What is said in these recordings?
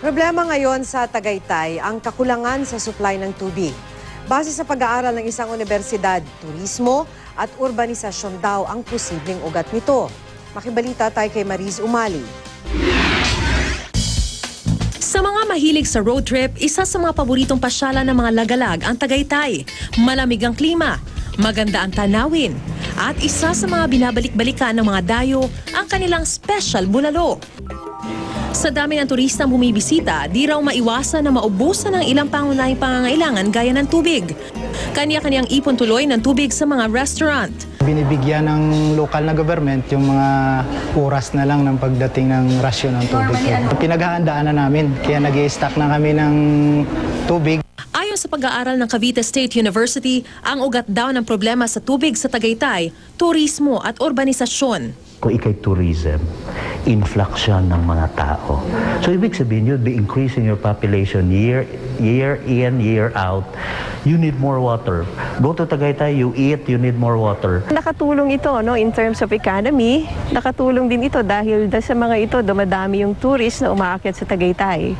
Problema ngayon sa Tagaytay ang kakulangan sa supply ng tubig. Base sa pag-aaral ng isang universidad, turismo at urbanisasyon daw ang posibleng ugat nito. Makibalita tayo kay Mariz Umali. Sa mga mahilig sa road trip, isa sa mga paboritong pasyalan ng mga lagalag ang Tagaytay. Malamig ang klima, maganda ang tanawin, at isa sa mga binabalik-balikan ng mga dayo ang kanilang special bulalo. Sa dami ng turistang bumibisita, di raw maiwasan na maubusan ng ilang pangunahing pangangailangan gaya ng tubig. Kanya-kanyang ipon tuloy ng tubig sa mga restaurant. Binibigyan ng local na government yung mga oras na lang ng pagdating ng rasyon ng tubig. Pinaghahandaan na namin, kaya nag stock na kami ng tubig. Ayon sa pag-aaral ng Cavite State University, ang ugat daw ng problema sa tubig sa Tagaytay, turismo at urbanisasyon. Kung ikay tourism, influx ng mga tao. So ibig sabihin, you'd be increasing your population year, year in, year out. You need more water. Go to Tagaytay, you eat, you need more water. Nakatulong ito no in terms of economy. Nakatulong din ito dahil da- sa mga ito dumadami yung tourist na umaakyat sa Tagaytay.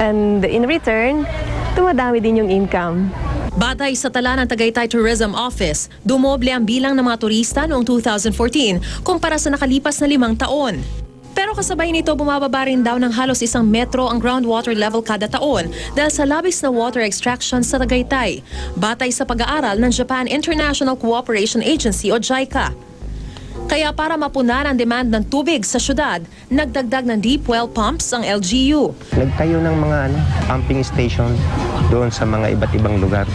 And in return, dumadami din yung income. Batay sa tala ng Tagaytay Tourism Office, dumoble ang bilang ng mga turista noong 2014 kumpara sa nakalipas na limang taon. Pero kasabay nito, bumababa rin daw ng halos isang metro ang groundwater level kada taon dahil sa labis na water extraction sa Tagaytay. Batay sa pag-aaral ng Japan International Cooperation Agency o JICA. Kaya para mapunan ang demand ng tubig sa syudad, nagdagdag ng deep well pumps ang LGU. Nagtayo ng mga ano, pumping station doon sa mga iba't ibang lugar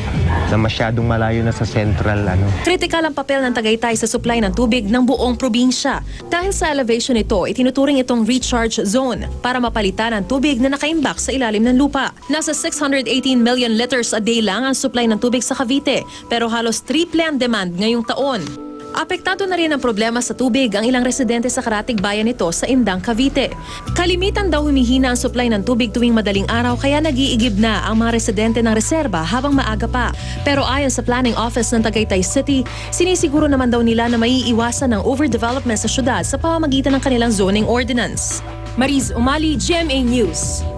na masyadong malayo na sa central ano. Kritikal ang papel ng Tagaytay sa supply ng tubig ng buong probinsya. Dahil sa elevation ito, itinuturing itong recharge zone para mapalitan ang tubig na nakaimbak sa ilalim ng lupa. Nasa 618 million liters a day lang ang supply ng tubig sa Cavite, pero halos triple ang demand ngayong taon. Apektado na rin ang problema sa tubig ang ilang residente sa karatig bayan nito sa Indang, Cavite. Kalimitan daw humihina ang supply ng tubig tuwing madaling araw kaya nag-iigib na ang mga residente ng reserba habang maaga pa. Pero ayon sa Planning Office ng Tagaytay City, sinisiguro naman daw nila na maiiwasan ng overdevelopment sa syudad sa pamamagitan ng kanilang zoning ordinance. Mariz Umali, GMA News.